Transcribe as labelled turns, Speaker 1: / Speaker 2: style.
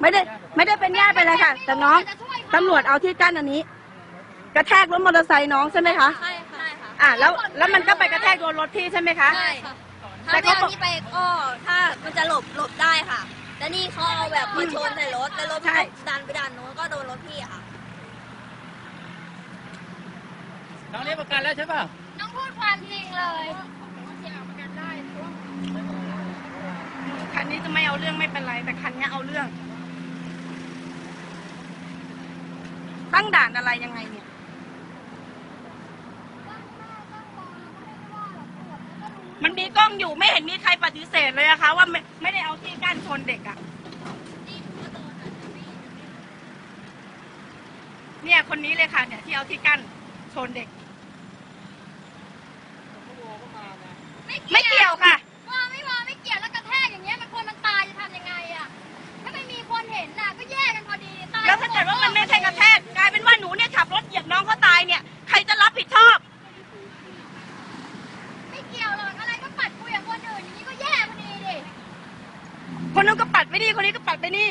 Speaker 1: ไม่ได้ไม่ได้เป็นญาติไปเลยค่ะ แต่น้องตำรวจเอาที่กั้นอันนี้ กระแทกรถมอเตอร์ไซค์น้องใช่ไหมคะ
Speaker 2: ใช่ค่ะ
Speaker 1: อะแล้วแล้วมันก็ไปกระแทกโดนรถพี่ใช่ไหมคะ
Speaker 2: ใช่ค่ะ
Speaker 1: แต่
Speaker 2: ถ้า
Speaker 1: เขา
Speaker 2: ไม่เอานี่ไปก็ถ้ามันจะหลบหลบได้ค่ะแต่นี่เขาเอาแบบมาชนใส่รถแล้วรถมันก็ดันไปดันโน้นก็โดนรถพี่อะค่ะ
Speaker 3: น้องเรียกประกันแล้วใช่ป่ะ
Speaker 2: น้องพูดความจริงเลย
Speaker 1: คันนี้จะไม่เอาเรื่องไม่เป็นไร แต่คันนี้เอาเรื่อง ตั้งด่านอะไรยังไงเนี่ย มันมีกล้องอยู่ไม่เห็นมีใครปฏิเสธเลยนะคะ ว่าไม่ไม่ได้เอาที่กั้นชนเด็กอะเนี่ยคนนี้เลยค่ะเนี่ยที่เอาที่กั้นชนเด็ก ไม่เกี่ยวค่ะ
Speaker 2: ว่าไม่มาไม่เกี่ยวแล้วกระแทกอย่างเงี้ยมันคนมันตายจะทำยังไงอะถ้าไม่มีคนเห็นน่ะก็แยกกันพอดีตาย
Speaker 1: แล้วถ้าเกิดว่ามันไม่ใช่กระแทกกลายเป็นว่าหนูเนี่ยขับรถเหยียบน้องเขาตายเนี่ย ใครจะรับผิดชอบ
Speaker 2: ไม่เกี่ยวหรอกอะไรก็ปัด คนนู้นก็
Speaker 1: ปัดไปนี่คนนี้ก็ปัดไปนี่